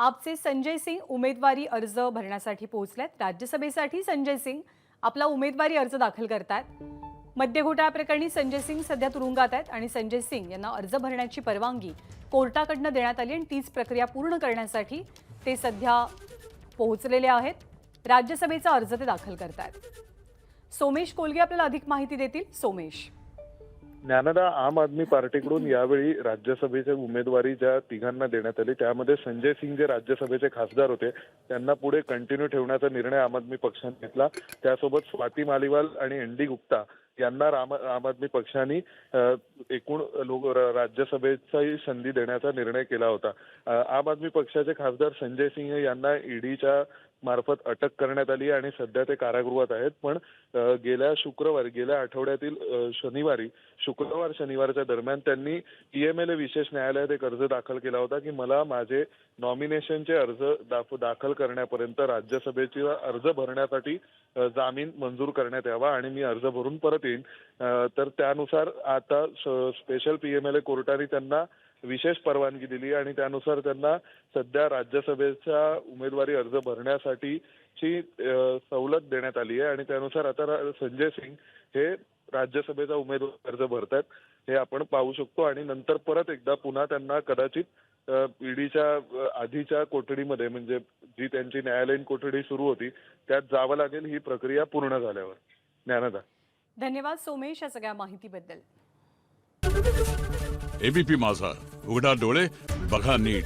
आपचे संजय सिंग उमेदवारी अर्ज भरण्यासाठी पोहोचलेत. राज्यसभेसाठी संजय सिंग आपला उमेदवारी अर्ज दाखल करतात मद्य घोटाळ्याप्रकरणी संजय सिंग सध्या तुरुंगात आहेत आणि संजय सिंग यांना अर्ज भरण्याची परवानगी कोर्टाकडनं देण्यात आली आणि तीच प्रक्रिया पूर्ण करण्यासाठी ते सध्या पोहोचलेले आहेत. राज्यसभेचा अर्ज ते दाखल करतायत. सोमेश कोलगे आपल्याला अधिक माहिती देतील. सोमेश. ज्ञानदा आम आदमी पार्टीकडून यावेळी राज्यसभेच्या उमेदवारी ज्या तिघांना देण्यात आली त्यामध्ये संजय सिंग जे राज्यसभेचे खासदार होते त्यांना पुढे कंटिन्यू ठेवण्याचा निर्णय आम आदमी पक्षाने घेतला. त्यासोबत स्वाती मालिवाल आणि एन डी गुप्ता यांना राम आम आदमी पक्षाने एकूण लोक राज्यसभेचाही संधी देण्याचा निर्णय केला होता. आम आदमी पक्षाचे खासदार संजय सिंह यांना ईडीच्या मार्फत अटक करण्यात आली आणि सध्या ते कारागृहात आहेत. पण गेल्या शुक्रवारी गेल्या आठवड्यातील शनिवारी शुक्रवार शनिवारच्या दरम्यान त्यांनी पीएमएलए विशेष न्यायालयात एक अर्ज दाखल केला होता की मला माझे नॉमिनेशनचे अर्ज दाखल करण्यापर्यंत राज्यसभेची अर्ज भरण्यासाठी जामीन मंजूर करण्यात यावा आणि मी अर्ज भरून परत येईन. तर त्यानुसार आता स्पेशल पीएमएलए कोर्टाने त्यांना विशेष परवानगी दिली आणि त्यानुसार त्यांना सध्या राज्यसभेचा उमेदवारी अर्ज भरण्यासाठीची अ, सवलत देण्यात आली आहे आणि त्यानुसार आता संजय सिंग हे राज्यसभेचा उमेदवारी अर्ज भरतात हे आपण पाहू शकतो आणि नंतर परत एकदा पुन्हा त्यांना कदाचित ईडीच्या आधीच्या कोठडीमध्ये म्हणजे जी त्यांची न्यायालयीन कोठडी सुरू होती त्यात जावं लागेल ही प्रक्रिया पूर्ण झाल्यावर. ज्ञानदा. धन्यवाद सोमेश या सगळ्या माहितीबद्दल. एबीपी माझा. उघडा डोळे बघा नीट.